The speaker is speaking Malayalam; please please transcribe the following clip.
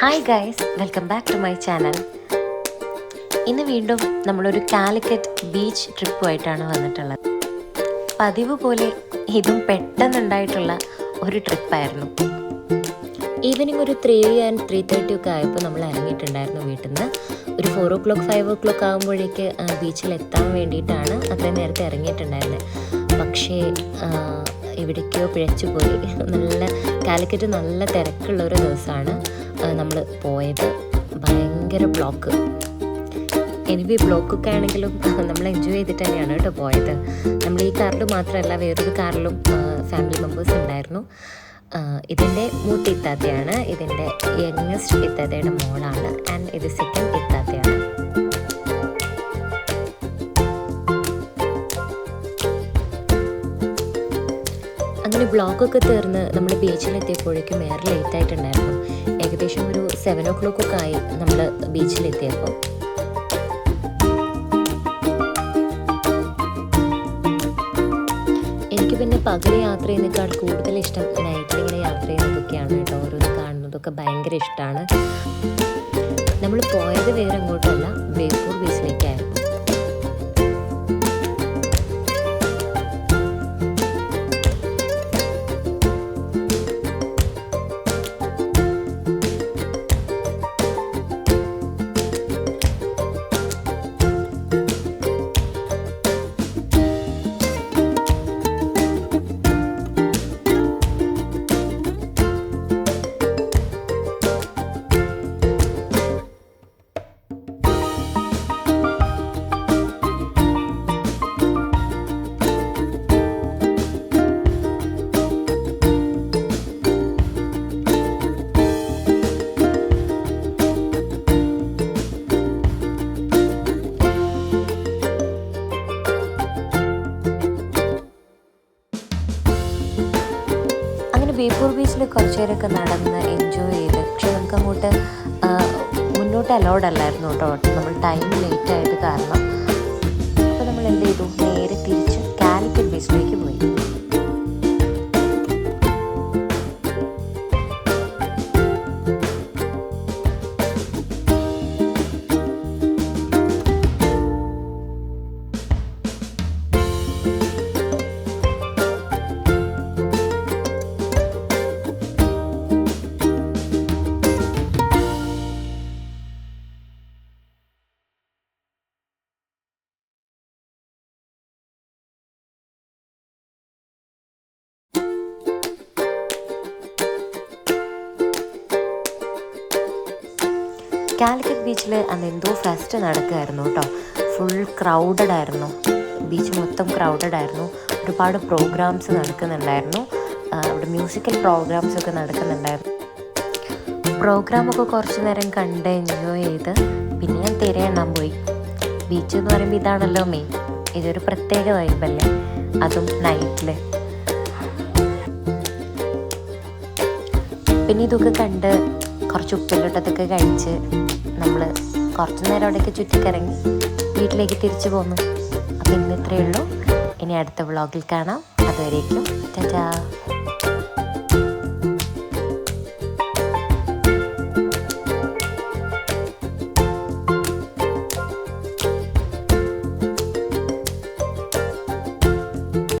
Hi guys welcome back to my channel ഇന്ന് വീണ്ടും നമ്മളൊരു കാലിക്കറ്റ് ബീച്ച് ട്രിപ്പുമായിട്ടാണ് വന്നിട്ടുള്ളത്. പതിവ് പോലെ ഇതും പെട്ടെന്നുണ്ടായിട്ടുള്ള ഒരു ട്രിപ്പായിരുന്നു ഈവനിങ് ഒരു ത്രീ ആൻഡ് ത്രീ തേർട്ടി ഒക്കെ ആയപ്പോൾ നമ്മൾ ഇറങ്ങിയിട്ടുണ്ടായിരുന്നു വീട്ടിൽ നിന്ന് ഒരു four o'clock five o'clock ആകുമ്പോഴേക്ക് ബീച്ചിൽ എത്താൻ വേണ്ടിയിട്ടാണ് അത്രയും നേരത്തെ ഇറങ്ങിയിട്ടുണ്ടായിരുന്നത് പക്ഷേ എവിടേക്കോ പിഴച്ചു പോയി. നല്ല കാലിക്കറ്റ് നല്ല തിരക്കുള്ള ഒരു ദിവസമാണ് നമ്മൾ പോയത്. ഭയങ്കര ബ്ലോക്ക് എനിവി ബ്ലോക്കൊക്കെ ആണെങ്കിലും നമ്മൾ എൻജോയ് ചെയ്തിട്ട് തന്നെയാണ് കേട്ടോ പോയത്. നമ്മൾ ഈ കാറിൽ മാത്രമല്ല വേറൊരു കാറിലും ഫാമിലി മെമ്പേഴ്സ് ഉണ്ടായിരുന്നു. ഇതിന്റെ മൂത്ത ഇത്താത്തയാണ്. ഇതിന്റെ യങ്ങസ്റ്റ് ഇത്താത്തയുടെ മോളാണ്. ആൻഡ് ഇത് സെക്കൻഡ് ഇത്താത്തയാണ്. ബ്ലോക്കൊക്കെ തീർന്ന് നമ്മൾ ബീച്ചിലെത്തിയപ്പോഴേക്കും ഏറെ ലേറ്റ് ആയിട്ടുണ്ടായിരുന്നു ഏകദേശം ഒരു സെവൻ ഓ ക്ലോക്ക് ഒക്കെ ആയി നമ്മൾ ബീച്ചിലെത്തിയപ്പോൾ. എനിക്ക് പിന്നെ പകൽ യാത്ര ചെയ്യുന്നതിനേക്കാൾ കൂടുതൽ ഇഷ്ടം നൈറ്റിൽ ഇങ്ങനെ യാത്ര ചെയ്യുന്നതൊക്കെയാണ് കേട്ടോ. ഓരോന്ന് കാണുന്നതൊക്കെ ഭയങ്കര ഇഷ്ടമാണ് നമ്മൾ പോയത് വേറെ അങ്ങോട്ടല്ല ബേപ്പൂർ ബീച്ചിലേക്കായിരുന്നു ബേപ്പൂർ ബീച്ചിൽ കുറച്ച് നേരമൊക്കെ നടന്ന് എൻജോയ് ചെയ്ത്. പക്ഷെ നമുക്ക് അങ്ങോട്ട് മുന്നോട്ട് അലോഡ് അല്ലായിരുന്നു കേട്ടോ. നമ്മൾ ടൈം ലേറ്റ് ആയത് കാരണം. അപ്പോൾ നമ്മൾ എന്ത് ചെയ്തു? നേരെ തിരിച്ച് കാലിക്കറ്റ് ബീച്ചിലേക്ക് പോയി. കാലിക്കറ്റ് ബീച്ചിൽ അന്ന് എന്തോ ഫെസ്റ്റ് നടക്കുകയായിരുന്നു കേട്ടോ. ഫുൾ ക്രൗഡഡ് ആയിരുന്നു. ബീച്ച് മൊത്തം ക്രൗഡഡ് ആയിരുന്നു. ഒരുപാട് പ്രോഗ്രാംസ് നടക്കുന്നുണ്ടായിരുന്നു. അവിടെ മ്യൂസിക്കൽ പ്രോഗ്രാംസ് ഒക്കെ നടക്കുന്നുണ്ടായിരുന്നു. പ്രോഗ്രാമൊക്കെ കുറച്ച് നേരം കണ്ട് എൻജോയ് ചെയ്ത് പിന്നെ ഞാൻ തിരയെണ്ണാൻ പോയി. ബീച്ച് എന്ന് പറയുമ്പോൾ ഇതാണല്ലോ മെയിൻ ഇതൊരു പ്രത്യേക വൈബല്ലേ അതും നൈറ്റിൽ പിന്നെ ഇതൊക്കെ കണ്ട് കുറച്ച് ഉപ്പിലിട്ടതൊക്കെ കഴിച്ച് നമ്മൾ കുറച്ച് നേരം അവിടേക്ക് ചുറ്റിക്കറങ്ങി വീട്ടിലേക്ക് തിരിച്ചു പോന്നു. അപ്പം ഇന്ന് ഇത്രയേ ഉള്ളൂ. ഇനി അടുത്ത വ്ളോഗിൽ കാണാം. അതുവരേക്കും ടാറ്റാ.